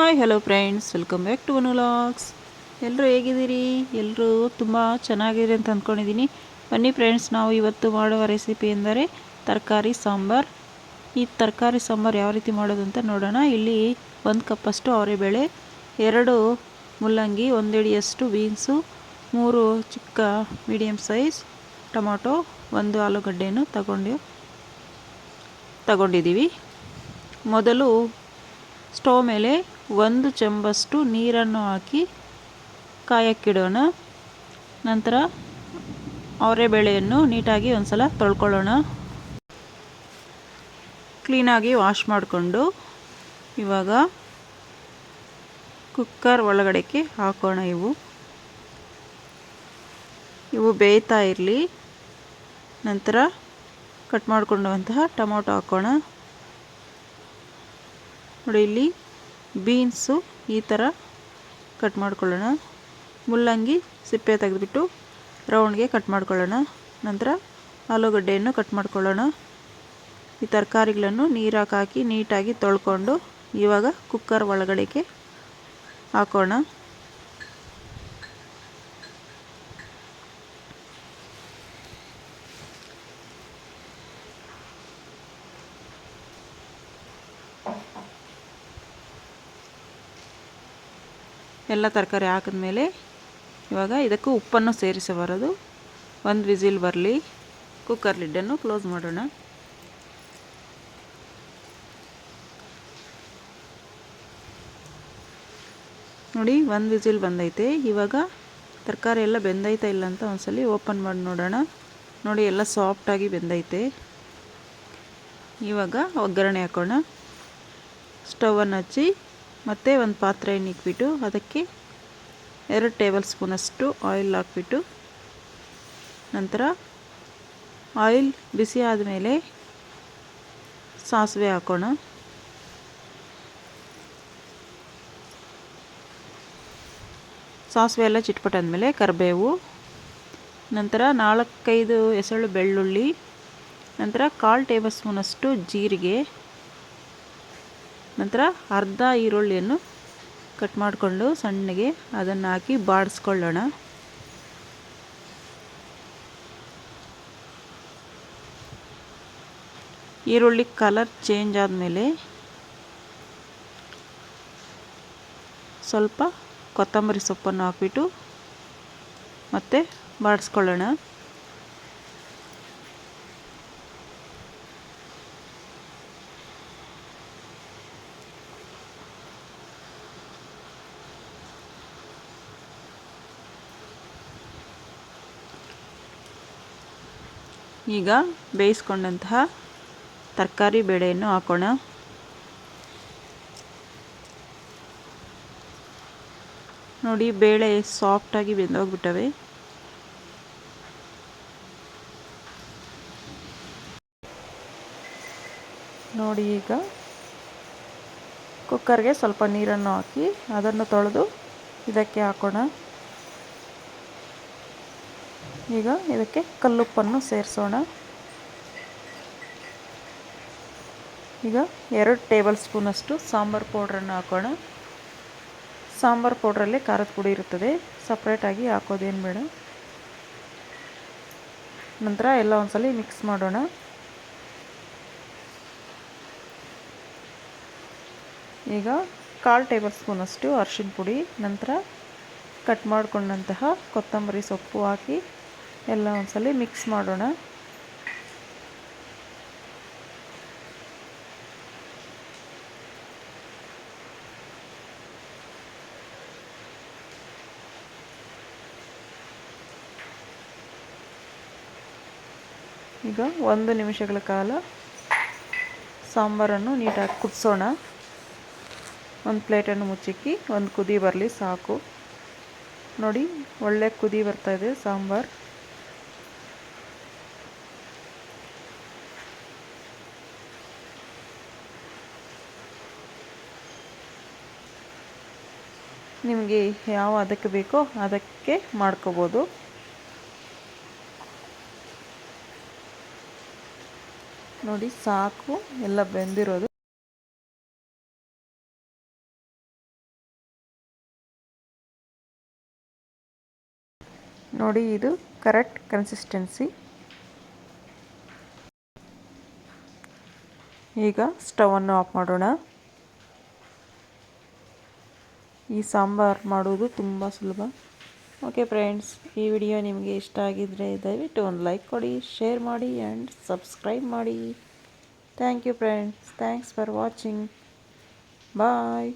Hi hello friends welcome back to vlogs ಎಲ್ಲರೂ ಹೇಗಿದ್ದೀರಿ? ಎಲ್ಲರೂ ತುಂಬ ಚೆನ್ನಾಗಿದೆ ಅಂತ ಅಂದ್ಕೊಂಡಿದ್ದೀನಿ ಬನ್ನಿ ಫ್ರೆಂಡ್ಸ್ ನಾವು ಇವತ್ತು ಮಾಡುವ ರೆಸಿಪಿ ಎಂದರೆ ತರಕಾರಿ ಸಾಂಬಾರ್. ಈ ತರಕಾರಿ ಸಾಂಬಾರು ಯಾವ ರೀತಿ ಮಾಡೋದು ಅಂತ ನೋಡೋಣ. ಇಲ್ಲಿ ಒಂದು ಕಪ್ಪಷ್ಟು ಅವರೆಬೇಳೆ, ಎರಡು ಮುಲ್ಲಂಗಿ, ಒಂದೆಡಿಯಷ್ಟು ಬೀನ್ಸು, ಮೂರು ಚಿಕ್ಕ ಮೀಡಿಯಮ್ ಸೈಜ್ ಟೊಮೊಟೊ, ಒಂದು ಆಲೂಗಡ್ಡೆಯನ್ನು ತಗೊಂಡು ತಗೊಂಡಿದ್ದೀವಿ. ಮೊದಲು ಸ್ಟವ್ ಮೇಲೆ ಒಂದು ಚಂಬಷ್ಟು ನೀರನ್ನು ಹಾಕಿ ಕಾಯಕ್ಕಿಡೋಣ. ನಂತರ ಅವರೆಬೇಳೆಯನ್ನು ನೀಟಾಗಿ ಒಂದು ಸಲ ತೊಳ್ಕೊಳ್ಳೋಣ. ಕ್ಲೀನಾಗಿ ವಾಶ್ ಮಾಡಿಕೊಂಡು ಇವಾಗ ಕುಕ್ಕರ್ ಒಳಗಡೆಗೆ ಹಾಕೋಣ ಇವು. ಇವು ಬೇಯ್ತಾ ಇರಲಿ. ನಂತರ ಕಟ್ ಮಾಡಿಕೊಂಡಂತಹ ಟೊಮೊಟೊ ಹಾಕೋಣ. ನೋಡಿ ಇಲ್ಲಿ ಬೀನ್ಸು ಈ ಥರ ಕಟ್ ಮಾಡ್ಕೊಳ್ಳೋಣ. ಮುಲ್ಲಂಗಿ ಸಿಪ್ಪೆ ತೆಗೆದುಬಿಟ್ಟು ರೌಂಡ್ಗೆ ಕಟ್ ಮಾಡ್ಕೊಳ್ಳೋಣ. ನಂತರ ಆಲೂಗಡ್ಡೆಯನ್ನು ಕಟ್ ಮಾಡ್ಕೊಳ್ಳೋಣ. ಈ ತರಕಾರಿಗಳನ್ನು ನೀರಾಗಿ ಹಾಕಿ ನೀಟಾಗಿ ತೊಳ್ಕೊಂಡು ಇವಾಗ ಕುಕ್ಕರ್ ಒಳಗಡೆಗೆ ಹಾಕೋಣ. ಎಲ್ಲ ತರಕಾರಿ ಹಾಕಿದ್ಮೇಲೆ ಇವಾಗ ಇದಕ್ಕೂ ಉಪ್ಪನ್ನು ಸೇರಿಸಬಾರದು ಒಂದು ವಿಸಿಲ್ ಬರಲಿ ಕುಕ್ಕರ್ ಲಿಡ್ಡನ್ನು ಕ್ಲೋಸ್ ಮಾಡೋಣ. ನೋಡಿ, ಒಂದು ವಿಸಿಲ್ ಬಂದೈತೆ. ಇವಾಗ ತರಕಾರಿ ಎಲ್ಲ ಬೆಂದೈತಾ ಇಲ್ಲ ಅಂತ ಒಂದ್ಸಲಿ ಓಪನ್ ಮಾಡಿ ನೋಡೋಣ. ನೋಡಿ, ಎಲ್ಲ ಸಾಫ್ಟಾಗಿ ಬೆಂದೈತೆ. ಇವಾಗ ಒಗ್ಗರಣೆ ಹಾಕೋಣ. ಸ್ಟವನ್ನು ಹಚ್ಚಿ ಮತ್ತು ಒಂದು ಪಾತ್ರೆಯನ್ನು ಇಟ್ಬಿಟ್ಟು ಅದಕ್ಕೆ ಎರಡು ಟೇಬಲ್ ಸ್ಪೂನಷ್ಟು ಆಯಿಲ್ ಹಾಕ್ಬಿಟ್ಟು ನಂತರ ಆಯಿಲ್ ಬಿಸಿ ಆದಮೇಲೆ ಸಾಸಿವೆ ಹಾಕೋಣ. ಸಾಸಿವೆ ಎಲ್ಲ ಚಿಟ್ಪಟ್ಟಾದಮೇಲೆ ಕರಿಬೇವು, ನಂತರ ನಾಲ್ಕೈದು ಎಸಳು ಬೆಳ್ಳುಳ್ಳಿ, ನಂತರ ಕಾಲು ಟೇಬಲ್ ಸ್ಪೂನಷ್ಟು ಜೀರಿಗೆ ನಂತರ ಅರ್ಧ ಈರುಳ್ಳಿಯನ್ನು ಕಟ್ ಮಾಡಿಕೊಂಡು ಸಣ್ಣಗೆ ಅದನ್ನು ಹಾಕಿ ಬಾಡಿಸ್ಕೊಳ್ಳೋಣ. ಈರುಳ್ಳಿ ಕಲರ್ ಚೇಂಜ್ ಆದಮೇಲೆ ಸ್ವಲ್ಪ ಕೊತ್ತಂಬರಿ ಸೊಪ್ಪನ್ನು ಹಾಕಿಬಿಟ್ಟು ಮತ್ತೆ ಬಾಡಿಸ್ಕೊಳ್ಳೋಣ. ಈಗ ಬೇಯಿಸ್ಕೊಂಡಂತಹ ತರಕಾರಿ ಬೇಳೆಯನ್ನು ಹಾಕೋಣ. ನೋಡಿ, ಬೇಳೆ ಸಾಫ್ಟಾಗಿ ಬೆಂದೋಗ್ಬಿಟ್ಟವೆ. ನೋಡಿ, ಈಗ ಕುಕ್ಕರ್ಗೆ ಸ್ವಲ್ಪ ನೀರನ್ನು ಹಾಕಿ ಅದನ್ನು ತೊಳೆದು ಇದಕ್ಕೆ ಹಾಕೋಣ. ಈಗ ಇದಕ್ಕೆ ಕಲ್ಲುಪ್ಪನ್ನು ಸೇರಿಸೋಣ. ಈಗ ಎರಡು ಟೇಬಲ್ ಸ್ಪೂನಷ್ಟು ಸಾಂಬಾರು ಪೌಡ್ರನ್ನು ಹಾಕೋಣ. ಸಾಂಬಾರು ಪೌಡ್ರಲ್ಲಿ ಖಾರದ ಪುಡಿ ಇರುತ್ತದೆ. ಸಪ್ರೇಟಾಗಿ ಹಾಕೋದೇನು ಬೇಡ. ನಂತರ ಎಲ್ಲ ಒಂದ್ಸಲಿ ಮಿಕ್ಸ್ ಮಾಡೋಣ. ಈಗ ಕಾಲು ಟೇಬಲ್ ಸ್ಪೂನಷ್ಟು ಅರ್ಶಿನ ಪುಡಿ, ನಂತರ ಕಟ್ ಮಾಡಿಕೊಂಡಂತಹ ಕೊತ್ತಂಬರಿ ಸೊಪ್ಪು ಹಾಕಿ ಎಲ್ಲ ಒಂದ್ಸಲ ಮಿಕ್ಸ್ ಮಾಡೋಣ. ಈಗ ಒಂದು ನಿಮಿಷಗಳ ಕಾಲ ಸಾಂಬಾರನ್ನು ನೀಟಾಗಿ ಕುದಿಸೋಣ. ಒಂದು ಪ್ಲೇಟನ್ನು ಮುಚ್ಚಿಕ್ಕಿ, ಒಂದು ಕುದಿ ಬರಲಿ ಸಾಕು. ನೋಡಿ, ಒಳ್ಳೆ ಕುದಿ ಬರ್ತಾಯಿದೆ ಸಾಂಬಾರು. ನಿಮಗೆ ಯಾವ ಅದಕ್ಕೆ ಬೇಕೋ ಅದಕ್ಕೆ ಮಾಡ್ಕೋಬೋದು. ನೋಡಿ, ಸಾಕು, ಎಲ್ಲ ಬೆಂದಿರೋದು. ನೋಡಿ, ಇದು ಕರೆಕ್ಟ್ ಕನ್ಸಿಸ್ಟೆನ್ಸಿ ಈಗ ಸ್ಟವನ್ನು ಆಫ್ ಮಾಡೋಣ. ಈ ಸಾಂಬಾರು ಮಾಡೋದು ತುಂಬ ಸುಲಭ. ಓಕೆ ಫ್ರೆಂಡ್ಸ್ ಈ ವಿಡಿಯೋ ನಿಮಗೆ ಇಷ್ಟ ಆಗಿದ್ದರೆ ದಯವಿಟ್ಟು ಒಂದು ಲೈಕ್ ಕೊಡಿ ಶೇರ್ ಮಾಡಿ ಆ್ಯಂಡ್ ಸಬ್ಸ್ಕ್ರೈಬ್ ಮಾಡಿ. Thank you friends thanks for watching bye